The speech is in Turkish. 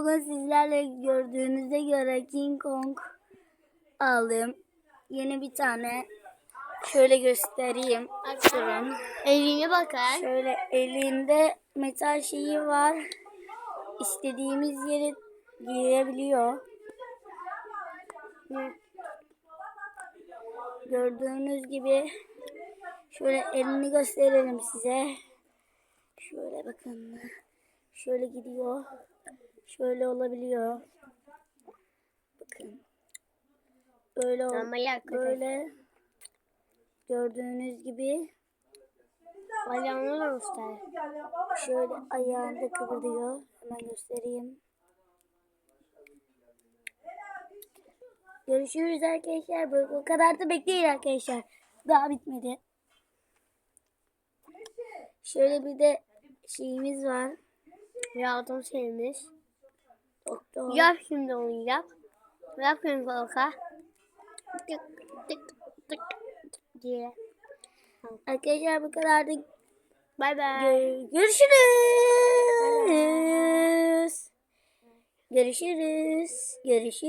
Bugün sizlerle gördüğünüze göre King Kong aldım. Yeni bir tane. Şöyle göstereyim. Durun. Eline bakar. Şöyle elinde metal şeyi var. İstediğimiz yere girebiliyor. Gördüğünüz gibi şöyle elini gösterelim size. Şöyle bakın. Şöyle gidiyor. Şöyle olabiliyor. Bakın. Böyle böyle gördüğünüz gibi Ayağını da göster. Şöyle ayağında kıvırıyor. Hemen göstereyim. Görüşürüz arkadaşlar. Bu, bu kadar da bekleyin arkadaşlar. Daha bitmedi. Şöyle bir de şeyimiz var. Yardım şeyimiz. Doktor. Yap şimdi onu yap. Yap şimdi kolka. Tık tık tık tık diye. Arkadaşlar bu kadar da Bay bay. Gö- görüşürüz. Görüşürüz. Görüşürüz.